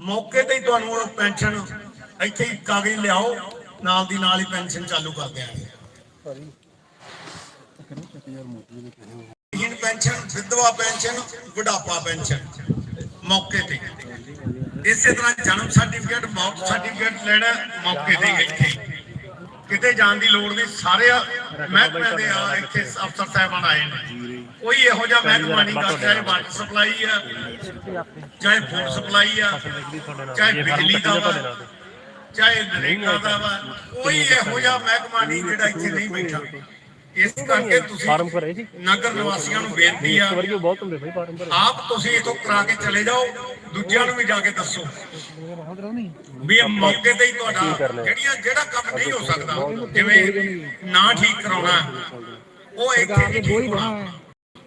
ਮੌਕੇ ਤੇ ਹੀ ਤੁਹਾਨੂੰ ਪੈਨਸ਼ਨ ਇੱਥੇ ਹੀ ਕਾਗਜ਼ ਲਿਆਓ, ਨਾਲ ਦੀ ਨਾਲ ਹੀ ਪੈਨਸ਼ਨ ਚਾਲੂ ਕਰ ਦਿਆਂਗੇ। ਹੀਨ ਪੈਨਸ਼ਨ, ਵਿਧਵਾ ਪੈਨਸ਼ਨ, ਬੁਢਾਪਾ ਪੈਨਸ਼ਨ, ਮੌਕੇ ਤੇ। ਇਸੇ ਤਰ੍ਹਾਂ ਜਨਮ ਸਰਟੀਫਿਕੇਟ, ਮੌਤ ਸਰਟੀਫਿਕੇਟ ਲੈਣਾ ਮੌਕੇ ਤੇ ਇੱਥੇ। ਕਿਤੇ ਜਾਣ ਦੀ ਲੋੜ ਨਹੀਂ, ਸਾਰੇ ਮਹਿਕਮੇ ਦੇ ਆ, ਇੱਥੇ ਅਫਸਰ ਸਾਹਿਬਾਨ ਆਏ ਨੇ। ਕੋਈ ਇਹੋ ਜਿਹਾ ਮਹਿਕਮਾ ਨਹੀਂ ਗਾ ਚਾਹੇ ਵਾਟਰ ਸਪਲਾਈ ਆ ਚਾਹੇ ਫੂਡ ਸਪਲਾਈ ਆ ਚਾਹੇ ਬਿਜਲੀ ਦਾ ਵਾ ਚਾਹੇ ਨਰੇਗਾ ਦਾ ਵਾ ਕੋਈ ਇਹੋ ਜਿਹਾ ਮਹਿਕਮਾ ਨਹੀਂ ਜਿਹੜਾ ਇੱਥੇ ਨਹੀਂ ਬੈਠਾ। ਇਸ ਕਰਕੇ ਤੁਸੀਂ ਫਾਰਮ ਭਰੇ ਜੀ। ਨਗਰ ਨਿਵਾਸੀਆਂ ਨੂੰ ਬੇਨਤੀ ਆ ਆਪ ਤੁਸੀਂ ਇਥੋਂ ਕਰਾ ਕੇ ਚਲੇ ਜਾਓ ਦੂਜਿਆਂ ਨੂੰ ਵੀ ਜਾ ਕੇ ਦੱਸੋ। ਵੀ ਇਹ ਮੌਕੇ ਤੇ ਹੀ ਤੁਹਾਡਾ ਜਿਹੜੀਆਂ ਜਿਹੜਾ ਕੰਮ ਨਹੀਂ ਹੋ ਸਕਦਾ ਜਿਵੇਂ ਨਾ ਠੀਕ ਕਰਾਉਣਾ ਉਹ ਇੱਥੇ ਨਹੀਂ ਠੀਕ ਹੋਣਾ।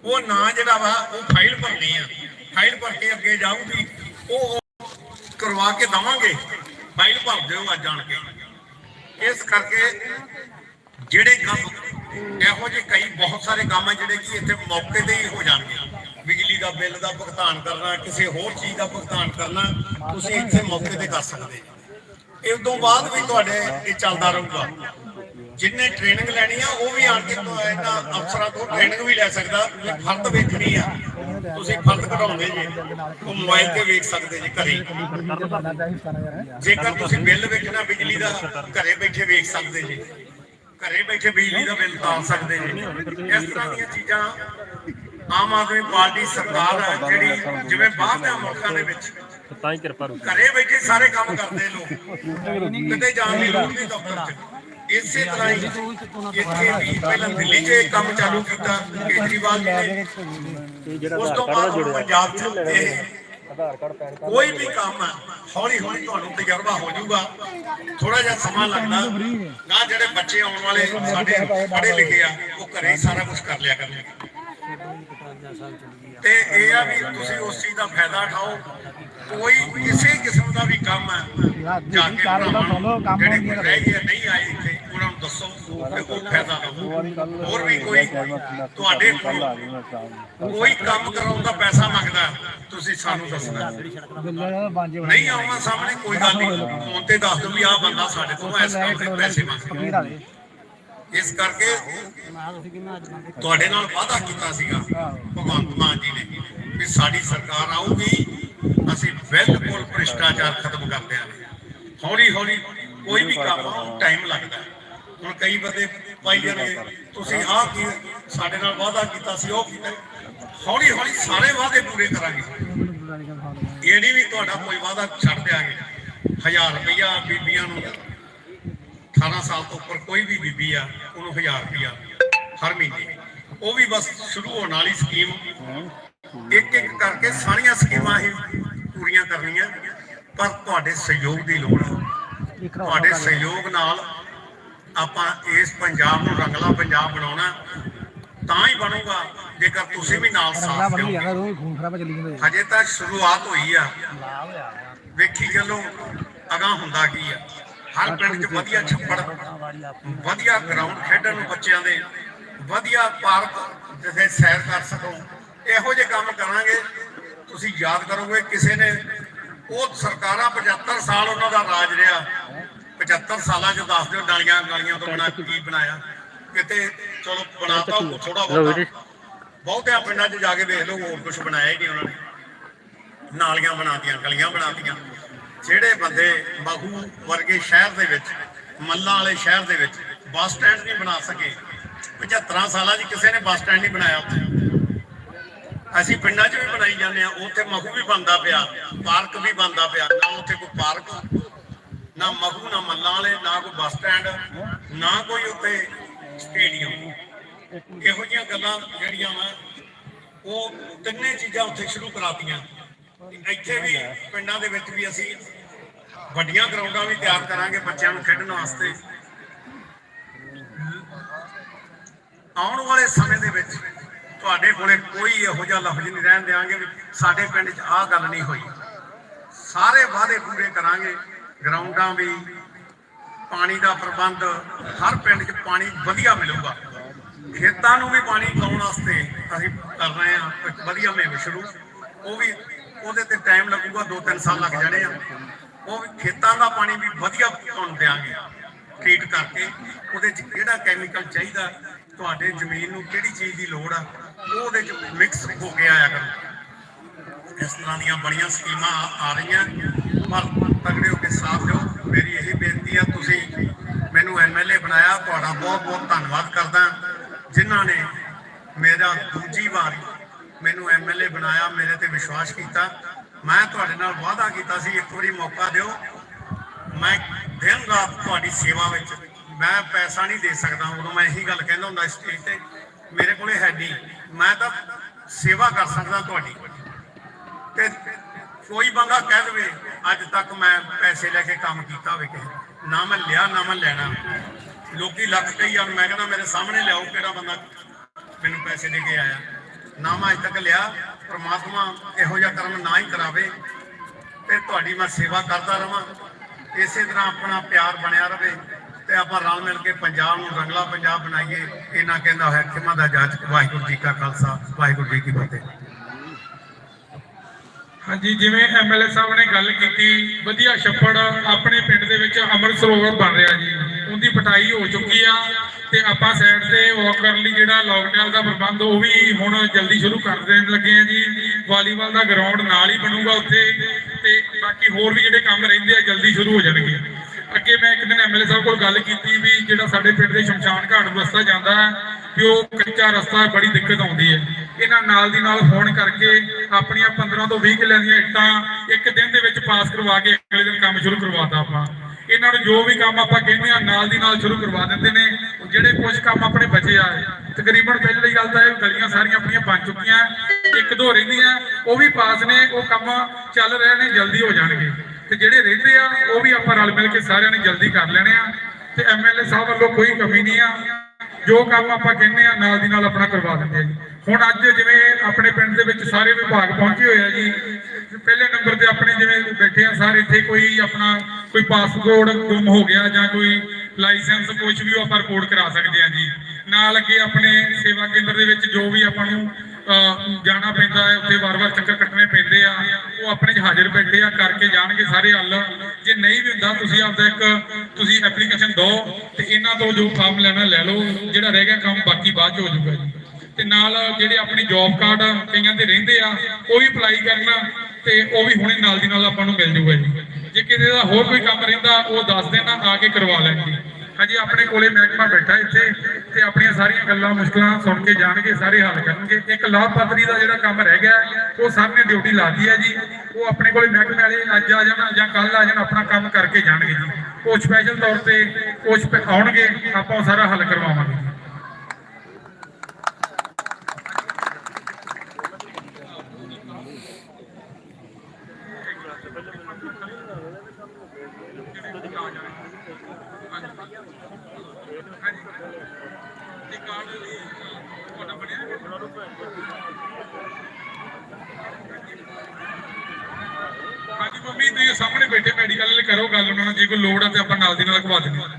ਉਹ ਨਾ ਜਿਹੜਾ ਵਾ ਉਹ ਫਾਈਲ ਭਰਨੀ ਆ। ਫਾਈਲ ਭਰ ਕੇ ਅੱਗੇ ਜਾਊਗੀ, ਉਹ ਕਰਵਾ ਕੇ ਦਵਾਂਗੇ। ਫਾਈਲ ਭਰ ਦਿਓ ਅੱਜ ਜਾਣ ਕੇ। ਇਸ ਕਰਕੇ ਜਿਹੜੇ ਕੰਮ, ਇਹੋ ਜਿਹੇ ਕਈ ਬਹੁਤ ਸਾਰੇ ਕੰਮ ਹੈ ਜਿਹੜੇ ਕਿ ਇੱਥੇ ਮੌਕੇ ਤੇ ਹੀ ਹੋ ਜਾਣਗੇ। ਬਿਜਲੀ ਦਾ ਬਿੱਲ ਦਾ ਭੁਗਤਾਨ ਕਰਨਾ, ਕਿਸੇ ਹੋਰ ਚੀਜ਼ ਦਾ ਭੁਗਤਾਨ ਕਰਨਾ, ਤੁਸੀਂ ਇੱਥੇ ਮੌਕੇ ਤੇ ਕਰ ਸਕਦੇ ਜੀ ਇਸ ਤੋਂ ਬਾਅਦ ਵੀ ਤੁਹਾਡੇ ਇਹ ਚੱਲਦਾ ਰਹੂਗਾ। ਜਿੰਨੇ ਟ੍ਰੇਨਿੰਗ ਲੈਣੀ ਆ, ਉਹ ਵੀ ਆਣ ਕੇ ਇਹਨਾਂ ਅਫਸਰਾਂ ਤੋਂ ਟ੍ਰੇਨਿੰਗ ਵੀ ਲੈ ਸਕਦਾ ਫਰਦ ਵੇਖਣੀ ਆ। ਤੁਸੀਂ ਫਰਦ ਕਢਾਉਂਦੇ ਜੀ ਉਹ ਮੋਬਾਈਲ ਤੇ ਵੇਖ ਸਕਦੇ ਜੀ ਘਰੇ। ਜੇਕਰ ਤੁਸੀਂ ਬਿੱਲ ਵੇਖਣਾ, ਬਿਜਲੀ ਦਾ, ਘਰੇ ਬੈਠੇ ਵੇਖ ਸਕਦੇ ਜੀ। ਘਰੇ ਬੈਠੇ ਬਿਜਲੀ ਦਾ ਬਿੱਲ ਤਾਰ ਸਕਦੇ ਜੀ। ਇਸ ਤਰ੍ਹਾਂ ਦੀਆਂ ਚੀਜ਼ਾਂ ਆਮ ਆਦਮੀ ਪਾਰਟੀ ਸਰਕਾਰ ਹੈ, ਜਿਹੜੀ ਜਿਵੇਂ ਬਾਹਰਲੇ ਮੁਲਕਾਂ ਦੇ ਵਿੱਚ ਤਾਂ ਹੀ ਕਿਰਪਾ ਰੂ ਘਰੇ ਬੈਠੇ ਸਾਰੇ ਕੰਮ ਕਰਦੇ ਲੋਕ। ਕਿਤੇ ਜਾਣ ਦੀ ਲੋੜ ਨਹੀਂ ਦਫ਼ਤਰ 'ਚ। ਇਸੇ ਤਰ੍ਹਾਂ ਹੀ ਇੱਥੇ ਵੀ ਪਹਿਲਾਂ ਦਿੱਲੀ 'ਚ ਕੰਮ ਚਾਲੂ ਕੀਤਾ, ਕੇਜਰੀਵਾਲ ਨੇ ਇਹ ਜਿਹੜਾ ਉਸ ਤੋਂ ਬਾਅਦ ਪੰਜਾਬ 'ਚ ਇਹ ਆਧਾਰ ਕਾਰਡ ਪੈਨ ਕਾਰਡ ਕੋਈ ਵੀ ਕੰਮ ਹੈ ਹੌਲੀ ਹੌਲੀ ਤੁਹਾਨੂੰ ਤਜਰਬਾ ਹੋ ਜਾਊਗਾ। ਥੋੜਾ ਜਿਹਾ ਸਮਾਂ ਲੱਗਦਾ। ਨਾ ਜਿਹੜੇ ਬੱਚੇ ਆਉਣ ਵਾਲੇ ਸਾਡੇ ਪੜ੍ਹੇ ਲਿਖੇ ਆ ਉਹ ਘਰੇ ਹੀ ਸਾਰਾ ਕੁਝ ਕਰ ਲਿਆ ਕਰਨਗੇ। ਤੇ ਇਹ ਆ ਵੀ ਤੁਸੀਂ ਉਸ ਚੀਜ਼ ਦਾ ਫਾਇਦਾ ਉਠਾਓ। ਕੋਈ ਕਿਸੇ ਕਿਸਮ ਦਾ ਵੀ ਕੰਮ ਹੈ ਜਾ ਕੇ ਜਿਹੜੇ ਰਹਿ। ਗਏ ਨਹੀਂ ਆਏ ਇੱਥੇ ਦੱਸੋ ਫਾਇਦਾ ਲਵੋ ਹੋਰ ਵੀ ਕੋਈ ਤੁਹਾਡੇ ਕੋਲ ਕੋਈ ਕੰਮ ਕਰਾਉਣ ਦਾ ਪੈਸਾ ਮੰਗਦਾ ਤੁਸੀਂ ਸਾਨੂੰ ਦੱਸਣਾ। ਨਹੀਂ ਆਉਣਾ ਸਾਹਮਣੇ ਕੋਈ ਗੱਲ ਨਹੀਂ। ਫੋਨ ਤੇ ਦੱਸ ਦਿਓ ਵੀ ਆਹ ਬੰਦਾ ਸਾਡੇ ਤੋਂ ਇਸ ਕੰਮ ਦੇ ਪੈਸੇ ਮੰਗਦਾ। ਇਸ ਕਰਕੇ ਤੁਹਾਡੇ ਨਾਲ ਵਾਅਦਾ ਕੀਤਾ ਸੀਗਾ ਭਗਵੰਤ ਮਾਨ ਜੀ ਨੇ ਵੀ ਸਾਡੀ ਸਰਕਾਰ ਆਊਗੀ ਅਸੀਂ ਬਿਲਕੁਲ ਭ੍ਰਿਸ਼ਟਾਚਾਰ ਖਤਮ ਕਰ ਦਿਆਂਗੇ। ਹੌਲੀ ਹੌਲੀ ਕੋਈ ਵੀ ਕੰਮ ਟਾਈਮ ਲੱਗਦਾ। ਹੈ। ਹੁਣ ਕਈ ਬੰਦੇ ਪਾਈ ਜਾਂਦੇ ਤੁਸੀਂ ਆਹ ਕੀ ਸਾਡੇ ਨਾਲ ਵਾਅਦਾ ਕੀਤਾ ਸੀ ਉਹ ਕੀਤਾ। ਹੌਲੀ ਹੌਲੀ ਸਾਰੇ ਵਾਅਦੇ ਪੂਰੇ ਕਰਾਂਗੇ। ਇਹ ਨਹੀਂ ਵੀ ਤੁਹਾਡਾ ਕੋਈ ਵਾਅਦਾ ਛੱਡ ਦਿਆਂਗੇ। 1000 ਰੁਪਇਆ ਬੀਬੀਆਂ ਨੂੰ 18 ਸਾਲ ਤੋਂ ਉੱਪਰ ਕੋਈ ਵੀ ਬੀਬੀ ਆ ਉਹਨੂੰ 1000 ਰੁਪਇਆ ਹਰ ਮਹੀਨੇ। ਉਹ ਵੀ ਬਸ ਸ਼ੁਰੂ ਹੋਣ ਵਾਲੀ ਸਕੀਮ। ਇੱਕ ਇੱਕ ਕਰਕੇ ਸਾਰੀਆਂ ਸਕੀਮਾਂ ਹੀ ਪੂਰੀਆਂ ਕਰਨੀਆਂ। ਪਰ ਤੁਹਾਡੇ ਸਹਿਯੋਗ ਦੀ ਲੋੜ ਹੈ ਤੁਹਾਡੇ ਸਹਿਯੋਗ ਨਾਲ ਆਪਾਂ ਇਸ ਪੰਜਾਬ ਨੂੰ ਰੰਗਲਾ ਪੰਜਾਬ ਬਣਾਉਣਾ ਤਾਂ ਹੀ ਬਣੂਗਾ ਜੇਕਰ ਤੁਸੀਂ ਵੀ ਨਾਲ ਸਾਥ ਦਿਓਗੇ। ਹਜੇ ਤਾਂ ਸ਼ੁਰੂਆਤ ਹੋਈ ਆ। ਵੇਖੀ ਚੱਲੋ ਅਗਾਹ ਹੁੰਦਾ ਕੀ ਆ। ਹਰ ਪਿੰਡ 'ਚ ਵਧੀਆ ਛੱਪੜ ਵਧੀਆ ਗਰਾਊਂਡ ਖੇਡਣ ਨੂੰ ਬੱਚਿਆਂ ਦੇ ਵਧੀਆ ਪਾਰਕ ਜਿੱਥੇ ਸੈਰ ਕਰ ਸਕੋ। ਇਹੋ ਜਿਹੇ ਕੰਮ ਕਰਾਂਗੇ ਤੁਸੀਂ ਯਾਦ ਕਰੋਗੇ ਕਿਸੇ ਨੇ ਉਹ ਸਰਕਾਰਾਂ 75 ਸਾਲ ਉਹਨਾਂ ਦਾ ਰਾਜ ਰਿਹਾ। 75 ਸਾਲਾਂ 'ਚ ਦੱਸ ਦਿਓ ਡਾਲੀਆਂ ਗਾਲੀਆਂ ਤੋਂ ਬਣਾ ਕੀ ਬਣਾਇਆ। ਕਿਤੇ ਚਲੋ ਬਣਾਤਾ ਥੋੜਾ ਬਹੁਤਾ। ਬਹੁਤਿਆਂ ਪਿੰਡਾਂ 'ਚ ਜਾ ਕੇ ਵੇਖ ਲਓ ਹੋਰ ਕੁਝ ਬਣਾਇਆ ਹੀ ਨਹੀਂ ਉਹਨਾਂ ਨੇ। ਨਾਲੀਆਂ ਬਣਾਤੀਆਂ ਗਲੀਆਂ ਬਣਾਤੀਆਂ। ਜਿਹੜੇ ਬੰਦੇ ਬਾਹੂ ਵਰਗੇ ਸ਼ਹਿਰ ਦੇ ਵਿੱਚ ਮੱਲਾਂ ਵਾਲੇ ਸ਼ਹਿਰ ਦੇ ਵਿੱਚ ਬੱਸ ਸਟੈਂਡ ਨਹੀਂ ਬਣਾ ਸਕੇ 75 ਸਾਲਾਂ 'ਚ ਕਿਸੇ ਨੇ ਬੱਸ ਸਟੈਂਡ ਨਹੀਂ ਬਣਾਇਆ ਉੱਥੇ। ਅਸੀਂ ਪਿੰਡਾਂ 'ਚ ਵੀ ਬਣਾਈ ਜਾਂਦੇ ਆ ਉੱਥੇ ਮਹੂ ਵੀ ਬਣਦਾ ਪਿਆ ਪਾਰਕ ਵੀ ਬਣਦਾ ਪਿਆ ਨਾ ਉੱਥੇ ਕੋਈ ਪਾਰਕ ਨਾ ਮਹੂ ਨਾ ਮੱਲਾਂ ਵਾਲੇ, ਨਾ ਕੋਈ ਬੱਸ ਸਟੈਂਡ, ਨਾ ਕੋਈ ਉੱਥੇ ਸਟੇਡੀਅਮ। ਇਹੋ ਜਿਹੀਆਂ ਗੱਲਾਂ ਜਿਹੜੀਆਂ ਵਾ, ਉਹ ਤਿੰਨੇ ਚੀਜ਼ਾਂ ਉੱਥੇ ਸ਼ੁਰੂ ਕਰਾਤੀਆਂ। ਇੱਥੇ ਵੀ, ਪਿੰਡਾਂ ਦੇ ਵਿੱਚ ਵੀ ਅਸੀਂ ਵੱਡੀਆਂ ਗਰਾਊਂਡਾਂ ਵੀ ਤਿਆਰ ਕਰਾਂਗੇ ਬੱਚਿਆਂ ਨੂੰ ਖੇਡਣ ਵਾਸਤੇ। ਆਉਣ ਵਾਲੇ ਸਮੇਂ ਦੇ ਵਿੱਚ ਤੁਹਾਡੇ ਕੋਲੇ ਕੋਈ ਇਹੋ ਜਿਹਾ ਲਫ਼ਜ਼ ਨਹੀਂ ਰਹਿਣ ਦੇਵਾਂਗੇ ਸਾਡੇ ਪਿੰਡ 'ਚ ਆਹ ਗੱਲ ਨਹੀਂ ਹੋਈ। ਸਾਰੇ ਵਾਅਦੇ ਪੂਰੇ ਕਰਾਂਗੇ। ਗਰਾਊਂਡਾਂ ਵੀ ਪਾਣੀ ਦਾ ਪ੍ਰਬੰਧ, ਹਰ ਪਿੰਡ 'ਚ ਪਾਣੀ ਵਧੀਆ ਮਿਲੂਗਾ। ਖੇਤਾਂ ਨੂੰ ਵੀ ਪਾਣੀ ਪਾਉਣ ਵਾਸਤੇ ਅਸੀਂ ਕਰ ਰਹੇ ਹਾਂ ਵਧੀਆ ਮੁਹਿੰਮ ਸ਼ੁਰੂ। ਉਹ ਵੀ ਉਹਦੇ ਤੇ ਟਾਈਮ ਲੱਗੂਗਾ 2-3 ਸਾਲ ਲੱਗ ਜਾਣੇ ਆ। ਉਹ ਵੀ ਖੇਤਾਂ ਦਾ ਪਾਣੀ ਵੀ ਵਧੀਆ ਤੁਹਾਨੂੰ ਦਿਆਂਗੇ ਟ੍ਰੀਟ ਕਰਕੇ। ਉਹਦੇ ਚ ਕਿਹੜਾ ਕੈਮੀਕਲ ਚਾਹੀਦਾ? ਤੁਹਾਡੇ ਜ਼ਮੀਨ ਨੂੰ ਕਿਹੜੀ ਚੀਜ਼ ਦੀ ਲੋੜ ਆ? ਉਹ ਉਹਦੇ ਚ ਮਿਕਸ ਹੋ ਕੇ ਆਇਆ ਕਰੋ। ਇਸ ਤਰ੍ਹਾਂ ਦੀਆਂ ਬੜੀਆਂ ਸਕੀਮਾਂ ਆ ਰਹੀਆਂ। ਪਰ ਤਗੜੇ ਹੋ ਕੇ ਸਾਥ ਦਿਓ। ਮੇਰੀ ਇਹੀ ਬੇਨਤੀ ਆ, ਤੁਸੀਂ ਮੈਨੂੰ ਐਮਐਲਏ ਬਣਾਇਆ, ਤੁਹਾਡਾ ਬਹੁਤ ਬਹੁਤ ਧੰਨਵਾਦ ਕਰਦਾ। ਜਿਨ੍ਹਾਂ ਨੇ ਮੇਰਾ ਦੂਜੀ ਵਾਰ ਮੈਨੂੰ ਐਮਐਲਏ ਬਣਾਇਆ, ਮੇਰੇ ਤੇ ਵਿਸ਼ਵਾਸ ਕੀਤਾ। ਮੈਂ ਤੁਹਾਡੇ ਨਾਲ ਵਾਅਦਾ ਕੀਤਾ ਸੀ, ਇੱਕ ਵਾਰੀ ਮੌਕਾ ਦਿਓ। ਮੈਂ ਦਿਨ ਰਾਤ ਤੁਹਾਡੀ ਸੇਵਾ ਵਿੱਚ, ਮੈਂ ਪੈਸਾ ਨਹੀਂ ਦੇ ਸਕਦਾ, ਉਦੋਂ ਮੈਂ ਇਹੀ ਗੱਲ ਕਹਿੰਦਾ ਹੁੰਦਾ ਸਟੇਜ ਤੇ ਮੇਰੇ ਕੋਲੇ ਹੈ ਨਹੀਂ। ਮੈਂ ਤਾਂ ਸੇਵਾ ਕਰ ਸਕਦਾ ਤੁਹਾਡੀ। ਤੇ ਕੋਈ ਬੰਦਾ ਕਹਿ ਦੇਵੇ, ਅੱਜ ਤੱਕ ਮੈਂ ਪੈਸੇ ਲੈ ਕੇ ਕੰਮ ਕੀਤਾ ਹੋਵੇ ਕਿਸੇ ਨਾ। ਮੈਂ ਲਿਆ, ਨਾ ਮੈਂ ਲੈਣਾ। ਲੋਕੀ ਲੱਖ ਕਈ ਆ, ਮੈਂ ਕਹਿੰਦਾ ਮੇਰੇ ਸਾਹਮਣੇ ਲਿਆਓ ਕਿਹੜਾ ਬੰਦਾ ਮੈਨੂੰ ਪੈਸੇ ਦੇ ਕੇ ਆਇਆ। ਨਾ ਮੈਂ ਅੱਜ ਤੱਕ ਲਿਆ, ਪ੍ਰਮਾਤਮਾ ਇਹੋ ਜਿਹਾ ਕਰਮ ਨਾ ਹੀ ਕਰਾਵੇ, ਤੇ ਤੁਹਾਡੀ ਮੈਂ ਸੇਵਾ ਕਰਦਾ ਰਵਾਂ। ਇਸੇ ਤਰ੍ਹਾਂ ਆਪਣਾ ਪਿਆਰ ਬਣਿਆ ਰਵੇ, ਤੇ ਆਪਾਂ ਰਲ ਮਿਲ ਕੇ ਪੰਜਾਬ ਨੂੰ ਰੰਗਲਾ ਪੰਜਾਬ ਬਣਾਈਏ। ਇਹਨਾਂ ਕਹਿੰਦਾ ਹੋਇਆ, ਖਿਮਾ ਦਾ ਜਾਚ। ਵਾਹਿਗੁਰੂ ਜੀ ਕਾ ਖਾਲਸਾ, ਵਾਹਿਗੁਰੂ ਜੀ ਕੀ ਫਤਿਹ। ਹਾਂਜੀ, ਜਿਵੇਂ ਐਮਐਲਏ ਸਾਹਿਬ ਨੇ ਗੱਲ ਕੀਤੀ, ਵਧੀਆ ਛੱਪੜ ਆਪਣੇ ਪਿੰਡ ਦੇ ਵਿੱਚ ਅੰਮ੍ਰਿਤ ਸਰੋਵਰ ਬਣ ਰਿਹਾ ਜੀ। ਉਹਦੀ ਪਟਾਈ ਹੋ ਚੁੱਕੀ ਆ ਤੇ ਆਪਾਂ ਸਾਈਡ ਤੇ ਵਾਕ ਕਰਨ ਲਈ ਜਿਹੜਾ ਲੋਕਡਾਊਨ ਦਾ ਪ੍ਰਬੰਧ, ਉਹ ਵੀ ਹੁਣ ਜਲਦੀ ਸ਼ੁਰੂ ਕਰ ਦੇਣ ਲੱਗੇ ਆ ਜੀ। ਵਾਲੀਬਾਲ ਦਾ ਗਰਾਊਂਡ ਨਾਲ ਹੀ ਬਣੂਗਾ ਉੱਥੇ ਤੇ ਬਾਕੀ ਹੋਰ ਵੀ ਜਿਹੜੇ ਕੰਮ ਰਹਿੰਦੇ ਆ, ਜਲਦੀ ਸ਼ੁਰੂ ਹੋ ਜਾਣਗੇ। ਅੱਗੇ ਮੈਂ ਇੱਕ ਦਿਨ ਐਮਐਲਏ ਸਾਹਿਬ ਕੋਲ ਗੱਲ ਕੀਤੀ ਵੀ ਜਿਹੜਾ ਸਾਡੇ ਪਿੰਡ ਦੇ ਸ਼ਮਸ਼ਾਨ ਘਾਟ ਨੂੰ ਰਸਤਾ ਜਾਂਦਾ ਹੈ, ਵੀ ਉਹ ਕੱਚਾ ਰਸਤਾ ਬੜੀ ਦਿੱਕਤ ਆਉਂਦੀ ਹੈ। ਇਹਨਾਂ ਨਾਲ ਦੀ ਨਾਲ ਫੋਨ ਕਰਕੇ ਆਪਣੀਆਂ 15 ਤੋਂ 20 ਕਿੱਲਿਆਂ ਦੀਆਂ ਇੱਟਾਂ ਇੱਕ ਦਿਨ ਦੇ ਵਿੱਚ ਪਾਸ ਕਰਵਾ ਕੇ ਅਗਲੇ ਦਿਨ ਕੰਮ ਸ਼ੁਰੂ ਕਰਵਾਤਾ ਆਪਾਂ। ਇਹਨਾਂ ਨੂੰ ਜੋ ਵੀ ਕੰਮ ਆਪਾਂ ਕਹਿੰਦੇ ਆ ਨਾਲ ਦੀ ਨਾਲ ਸ਼ੁਰੂ ਕਰਵਾ ਦਿੰਦੇ ਨੇ। ਜਿਹੜੇ ਕੁਝ ਕੰਮ ਆਪਣੇ ਬਚੇ ਆ, ਤਕਰੀਬਨ ਪਹਿਲੀ ਗੱਲ ਤਾਂ ਇਹ ਗਲੀਆਂ ਸਾਰੀਆਂ ਆਪਣੀਆਂ ਬਣ ਚੁੱਕੀਆਂ, ਇੱਕ ਦੋ ਰਹਿੰਦੀਆਂ, ਉਹ ਵੀ ਪਾਸ ਨੇ, ਉਹ ਕੰਮ ਚੱਲ ਰਹੇ ਨੇ, ਜਲਦੀ ਹੋ ਜਾਣਗੇ। ਤੇ ਜਿਹੜੇ ਰਹਿੰਦੇ ਆ, ਉਹ ਵੀ ਆਪਾਂ ਰਲ ਮਿਲ ਕੇ ਸਾਰਿਆਂ ਨੇ ਜਲਦੀ ਕਰ ਲੈਣੇ ਆ। ਤੇ ਐਮਐਲਏ ਸਾਹਿਬ ਵੱਲੋਂ ਕੋਈ ਕਮੀ ਨਹੀਂ ਆ। ਜੋ ਕੰਮ ਆਪਾਂ ਕਹਿੰਦੇ ਆ, ਨਾਲ ਦੀ ਨਾਲ ਆਪਣਾ ਕਰਵਾ ਦਿੰਦੇ ਆ ਜੀ। ਹੁਣ ਅੱਜ ਜਿਵੇਂ ਆਪਣੇ ਪਿੰਡ ਦੇ ਵਿੱਚ ਸਾਰੇ ਵਿਭਾਗ ਪਹੁੰਚੇ ਹੋਏ ਆ ਜੀ, ਪਹਿਲੇ ਨੰਬਰ ਤੇ ਆਪਣੇ ਜਿਵੇਂ ਬੈਠੇ ਆ ਸਾਰੇ, ਇੱਥੇ ਕੋਈ ਆਪਣਾ ਕੋਈ ਪਾਸਪੋਰਟ ਗੁੰਮ ਹੋ ਗਿਆ ਜਾਂ ਕੋਈ ਲਾਇਸੈਂਸ ਕੁਝ ਵੀ ਆਪਾਂ ਰਿਪੋਰਟ ਕਰਾ ਸਕਦੇ ਆ ਜੀ। ਨਾਲ ਅੱਗੇ ਆਪਣੇ ਸੇਵਾ ਕੇਂਦਰ ਦੇ ਵਿੱਚ ਜੋ ਵੀ ਆਪਾਂ ਨੂੰ ਜਾਣਾ ਪੈਂਦਾ ਹੈ, ਉੱਥੇ ਵਾਰ-ਵਾਰ ਚੱਕਰ ਕੱਟਣੇ ਪੈਂਦੇ ਆ, ਉਹ ਆਪਣੇ 'ਚ ਹਾਜ਼ਰ ਬੈਠੇ ਆ, ਕਰਕੇ ਜਾਣਗੇ ਸਾਰੇ ਹੱਲ। ਜੇ ਨਹੀਂ ਵੀ ਹੁੰਦਾ, ਤੁਸੀਂ ਆਪਦਾ ਇੱਕ, ਤੁਸੀਂ ਐਪਲੀਕੇਸ਼ਨ ਦਿਓ ਤੇ ਇਹਨਾਂ ਤੋਂ ਜੋ ਫਾਰਮ ਲੈਣਾ ਲੈ ਲਓ, ਜਿਹੜਾ ਰਹਿ ਗਿਆ ਕੰਮ ਬਾਕੀ ਬਾਅਦ 'ਚ ਹੋ ਜਾਊਗਾ ਜੀ। ਤੇ ਨਾਲ ਜਿਹੜੇ ਆਪਣੇ ਜੌਬ ਕਾਰਡ ਕਈਆਂ ਦੇ ਰਹਿੰਦੇ ਆ, ਉਹ ਵੀ ਅਪਲਾਈ ਕਰਨਾ ਤੇ ਉਹ ਵੀ ਹੁਣੇ ਨਾਲ ਦੀ ਨਾਲ ਆਪਾਂ ਨੂੰ ਮਿਲ ਜੂਗਾ ਜੀ। ਜੇ ਕਿਸੇ ਦਾ ਹੋਰ ਕੋਈ ਕੰਮ ਰਹਿੰਦਾ, ਉਹ ਦੱਸ ਦੇਣਾ, ਆ ਕੇ ਕਰਵਾ ਲੈਣ ਜੀ ਹਾਂਜੀ, ਆਪਣੇ ਕੋਲੇ ਮਹਿਕਮਾ ਬੈਠਾ ਇੱਥੇ ਤੇ ਆਪਣੀਆਂ ਸਾਰੀਆਂ ਗੱਲਾਂ, ਮੁਸ਼ਕਲਾਂ ਸੁਣ ਕੇ ਜਾਣਗੇ, ਸਾਰੇ ਹੱਲ ਕਰਨਗੇ। ਇੱਕ ਲਾਭਪਾਤਰੀ ਦਾ ਜਿਹੜਾ ਕੰਮ ਰਹਿ ਗਿਆ, ਉਹ ਸਰ ਨੇ ਡਿਊਟੀ ਲਾਤੀ ਹੈ ਜੀ। ਉਹ ਆਪਣੇ ਕੋਲੇ ਮਹਿਕਮੇ ਵਾਲੇ ਅੱਜ ਆ ਜਾਣ ਜਾਂ ਕੱਲ ਆ ਜਾਣਾ, ਆਪਣਾ ਕੰਮ ਕਰਕੇ ਜਾਣਗੇ ਜੀ। ਉਹ ਸਪੈਸ਼ਲ ਤੌਰ ਤੇ ਕੁਝ ਆਉਣਗੇ, ਆਪਾਂ ਉਹ ਸਾਰਾ ਹੱਲ ਕਰਵਾਵਾਂਗੇ ਜੀ ਇਹ ਕਾਰਡ ਲਈ ਤੁਹਾਡਾ ਬਣਿਆ ਹੈ? ਹਾਂਜੀ, ਮੰਮੀ, ਤੁਸੀਂ ਸਾਹਮਣੇ ਬੈਠੇ ਮੈਡੀਕਲ ਵਾਲੇ ਕਰੋ ਗੱਲ ਉਹਨਾਂ ਨਾਲ, ਜੇ ਕੋਈ ਲੋੜ ਆ ਤੇ ਆਪਾਂ ਨਾਲ ਦੀ ਨਾਲ ਘਵਾ ਦਿੰਦੇ ਹਾਂ। ਗੱਲ